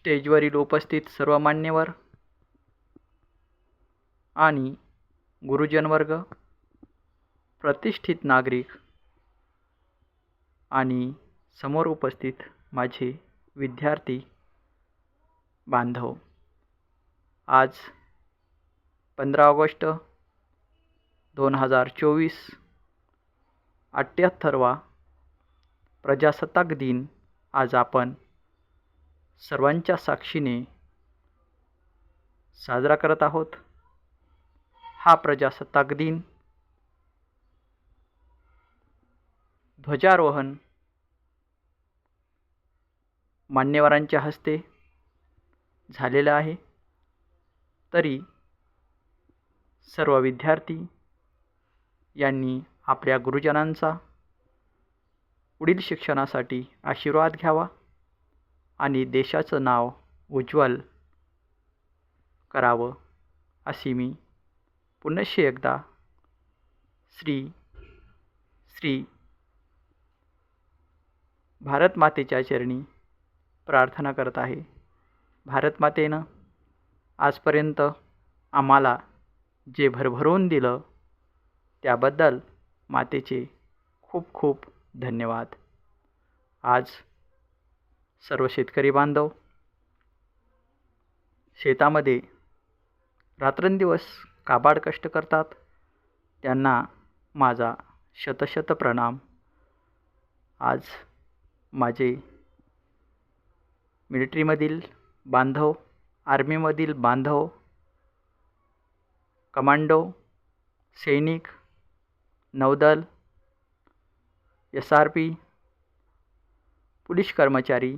स्टेजवरील उपस्थित सर्व मान्यवर आणि गुरुजनवर्ग प्रतिष्ठित नागरिक आणि समोर उपस्थित माझे विद्यार्थी बांधव आज पंधरा ऑगस्ट दोन हजार चोवीस अठ्ठ्याहत्तरवा प्रजासत्ताक दिन. आज आपण सर्वांच्या साक्षीने साजरा करत आहोत. हा प्रजासत्ताक दिन ध्वजारोहण मान्यवरांच्या हस्ते झालेलं आहे. तरी सर्व विद्यार्थी यांनी आपल्या गुरुजनांचा पुढील शिक्षणासाठी आशीर्वाद घ्यावा. आणि देशाचं नाव उज्ज्वल करावं अशी मी पुनश्च एकदा श्री श्री भारत मातेच्या चरणी प्रार्थना करत आहे. भारत मातेनं आजपर्यंत आम्हाला जे भरभरून दिलं त्याबद्दल मातेचे खूप खूप धन्यवाद. आज सर्व शेतकरी बांधव शेतामध्ये रात्रंदिवस काबाड कष्ट करतात. त्यांना माझा शतशत प्रणाम. आज माझे मिलिटरीमधील बांधव आर्मीमधील बांधव कमांडो सैनिक नौदल एस आर पी पोलीस कर्मचारी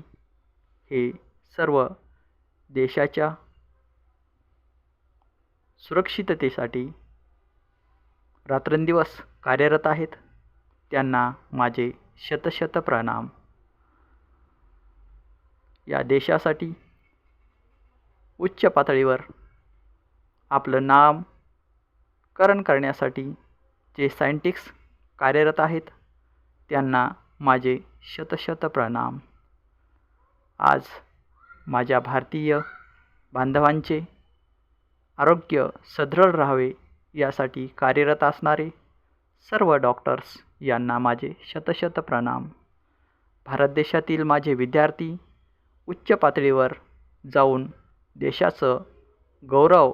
हे सर्व देशाच्या सुरक्षिततेसाठी रात्रंदिवस कार्यरत आहेत. त्यांना माझे शतशत प्रणाम. या देशासाठी उच्च पातळीवर आपलं नामकरण करण्यासाठी जे सायंटिस्ट कार्यरत आहेत त्यांना माझे शतशत प्रणाम. आज माझ्या भारतीय बांधवांचे आरोग्य सदृढ राहावे यासाठी कार्यरत असणारे सर्व डॉक्टर्स यांना माझे शतशत प्रणाम. भारत देशातील माझे विद्यार्थी उच्च पातळीवर जाऊन देशाचं गौरव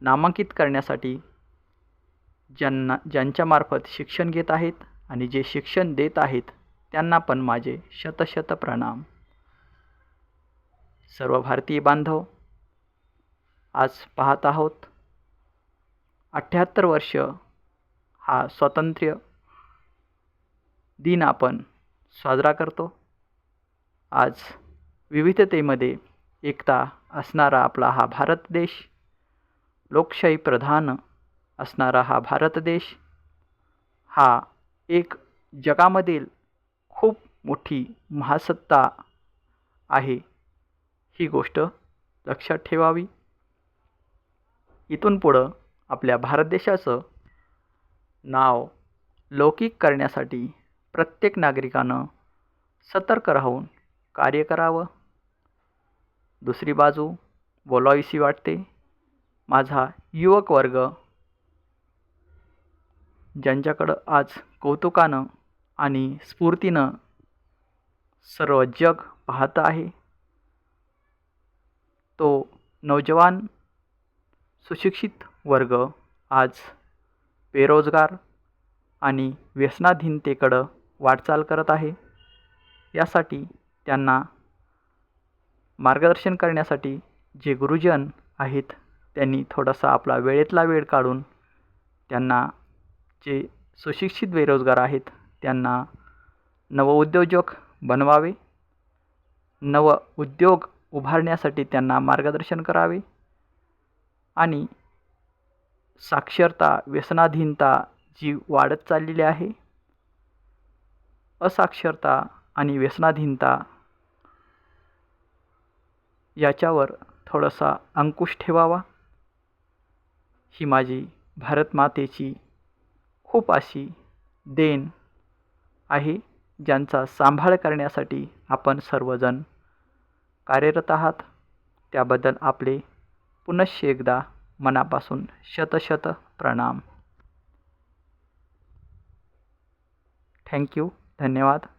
नामांकित करण्यासाठी ज्यांना ज्यांच्यामार्फत शिक्षण घेत आहेत आणि जे शिक्षण देत आहेत त्यांना पण माझे शतशत प्रणाम. सर्व भारतीय बांधव आज पाहत आहोत. अठ्ठ्याहत्तर वर्ष हा स्वातंत्र्य दिन आपण साजरा करतो. आज विविधतेमध्ये एकता असणारा आपला हा भारत देश लोकशाही प्रधान असणारा हा भारत देश हा एक जगामधील खूप मोठी महासत्ता आहे. ही गोष्ट लक्षात ठेवावी. इथून पुढं आपल्या भारत देशाचं नाव लौकिक करण्यासाठी प्रत्येक नागरिकानं सतर्क राहून कार्य करावं. दुसरी बाजू बोलावीशी वाटते. माझा युवक वर्ग ज्यांच्याकडं आज कौतुकानं आणि स्फूर्तीनं सर्व जग पाहतं आहे तो नौजवान सुशिक्षित वर्ग आज बेरोजगार आणि व्यसनाधीनतेकडं वाटचाल करत आहे. यासाठी त्यांना मार्गदर्शन करण्यासाठी जे गुरुजन आहेत त्यांनी थोडासा आपला वेळेतला वेळ काढून त्यांना जे सुशिक्षित बेरोजगार आहेत त्यांना नवउद्योजक बनवावे. नव उद्योग उभारण्यासाठी त्यांना मार्गदर्शन करावे आणि साक्षरता व्यसनाधीनता जी वाढत चाललेली आहे असाक्षरता आणि व्यसनाधीनता याच्यावर थोडासा अंकुश ठेवावा. ही माझी भारतमातेची खूप अशी देण आहे ज्यांचा सांभाळ करण्यासाठी आपण सर्वजण कार्यरत आहात. त्याबद्दल आपले पुनश्च एकदा मनापासून शतशत प्रणाम. थँक्यू. धन्यवाद.